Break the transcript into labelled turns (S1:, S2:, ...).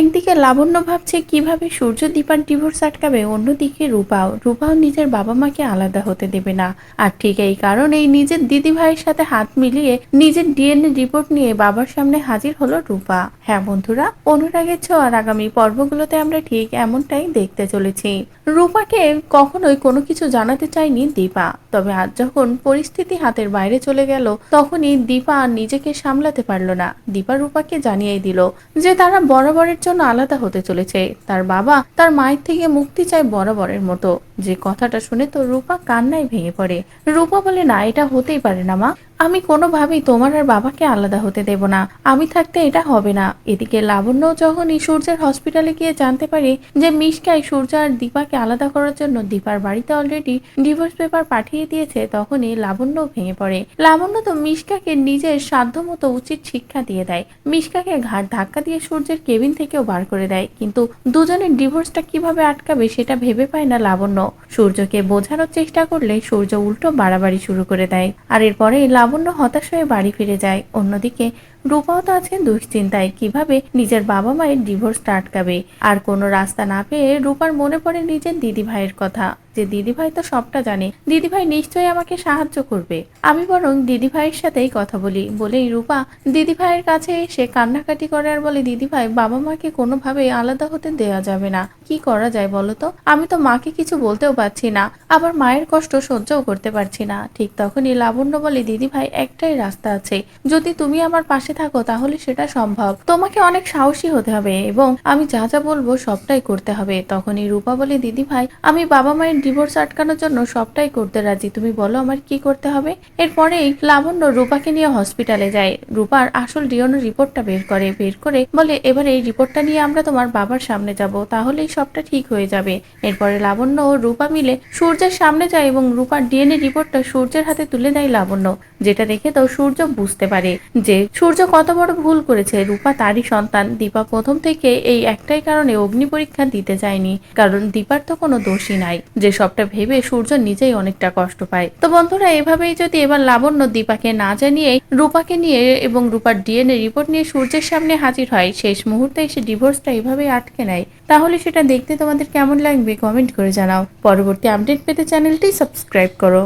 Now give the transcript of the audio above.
S1: একদিকে লাবণ্য ভাবছে কীভাবে সূর্য দীপার ডিভোর্স আটকাবে, অন্যদিকে রূপাও। রূপাও নিজের বাবা মাকে আলাদা হতে দেবে না। আর ঠিক এই কারণেই নিজের দিদি ভাইয়ের সাথে হাত মিলিয়ে নিজের ডিএনএ রিপোর্ট নিয়ে বাবার সামনে হাজির হলো রূপা। হ্যাঁ বন্ধুরা, অনুরাগের ছোঁয়ার আগামী পর্বগুলোতে আমরা ঠিক এমনটাই দেখতে চলেছি। রূপাকে কখনোই কোনো কিছু জানাতে চায়নি দীপা। তবে আজ যখন পরিস্থিতি হাতের বাইরে চলে গেল, তখনই দীপা নিজেকে সামলাতে পারল না। দীপা রূপাকে জানিয়ে দিল যে তারা বরাবরের জন্য আলাদা হতে চলেছে। তার বাবা তার মায়ের থেকে মুক্তি চায় বরাবরের মতো। যে কথাটা শুনে তো রূপা কান্নায় ভেঙে পড়ে। রূপা বলে, না, এটা হতেই পারে না মা। আমি কোনোভাবেই তোমার আর বাবাকে আলাদা হতে দেব না। আমি থাকতে এটা হবে না। এদিকে লাবণ্য যখনই সূর্যের হসপিটালে গিয়ে জানতে পারে যে মিশকাই সূর্য আর দীপাকে আলাদা করার জন্য দীপার বাড়িতে অলরেডি ডিভোর্স পেপার পাঠিয়ে দিয়েছে, তখনই লাবণ্য ভেঙে পড়ে। লাবণ্য তো মিশকাকে নিজের সাধ্য মতো উচিত শিক্ষা দিয়ে দেয়। মিশকাকে ঘাট ধাক্কা দিয়ে সূর্যের কেবিন থেকেও বার করে দেয়। কিন্তু দুজনের ডিভোর্সটা কীভাবে আটকাবে সেটা ভেবে পায় না লাবণ্য। সূর্যকে বোঝানোর চেষ্টা করলে সূর্য উল্টো বাড়াবাড়ি শুরু করে দেয়। আর এরপরে লাবণ্য হতাশ হয়ে বাড়ি ফিরে যায়। অন্যদিকে, রূপাও তো আছে দুশ্চিন্তায়, কীভাবে নিজের বাবা মায়ের ডিভোর্স আটকাবে? আর কোনো রাস্তা না পেয়ে রূপার মনে পড়ে নিজের দিদি ভাইয়ের কথা। যে দিদি ভাই তো সবটা জানে দিদি ভাই নিশ্চয়ই আমাকে সাহায্য করবে। আমি বরং দিদি ভাইয়ের সাথেই কথা বলি, বলেই রূপা দিদি ভাইয়ের কাছে এসে কান্নাকাটি করে আর বলে দিদি ভাই বাবা মাকে কোনোভাবে আলাদা হতে দেওয়া যাবে না। কি করা যায় বলো তো? আমি তো মাকে কিছু বলতেও পারছি না, আবার মায়ের কষ্ট সহ্যও করতে পারছি না। ঠিক তখনই লাবণ্য বলে দিদি ভাই একটাই রাস্তা আছে। যদি তুমি আমার পাশে থাকো, তাহলে সেটা সম্ভব। তোমাকে অনেক সাহসী হতে হবে এবং আমি যা যা বলব সবটাই করতে হবে। তখনই রূপা বলে দিদি ভাই আমি বাবা মায়ের ডিভোর্স আটকানোর জন্য সবটাই করতে রাজি। তুমি বলো আমার কি করতে হবে? এরপরেই লাবণ্য রূপাকে নিয়ে হসপিটালে যায়। রূপার আসল ডিওনো রিপোর্টটা বের করে। বের করে বলে, এবার এই রিপোর্টটা নিয়ে আমরা তোমার বাবার সামনে যাব। তাহলেই সবটা ঠিক হয়ে যাবে। এরপরে লাবণ্য ও রূপা মিলে সূর্যের সামনে যায় এবং রূপার ডিএনএ রিপোর্টটা সূর্যের হাতে তুলে দেয় লাবণ্য। যেটা দেখে তো সূর্য বুঝতে পারে যে সূর্য কত বড় ভুল করেছে। রূপা তারই সন্তান। দীপা প্রথম থেকে এই একটাই কারণে অগ্নি পরীক্ষা দিতে যায়নি। কারণ দীপার তো কোনো দোষই নাই। যে সবটা ভেবে সূর্য নিজেই অনেকটা কষ্ট পায়। তো বন্ধুরা, এভাবেই যদি এবার লাবণ্য দীপাকে না জানিয়ে রূপাকে নিয়ে এবং রূপার ডিএনএ রিপোর্ট নিয়ে সূর্যের সামনে হাজির হয়, শেষ মুহূর্তে এসে ডিভোর্সটা এভাবেই আটকে নেয়, তাহলে সেটা দেখতে তোমাদের কেমন লাগবে? কমেন্ট করে জানাও। পরবর্তী আপডেট পেতে চ্যানেলটি সাবস্ক্রাইব করো।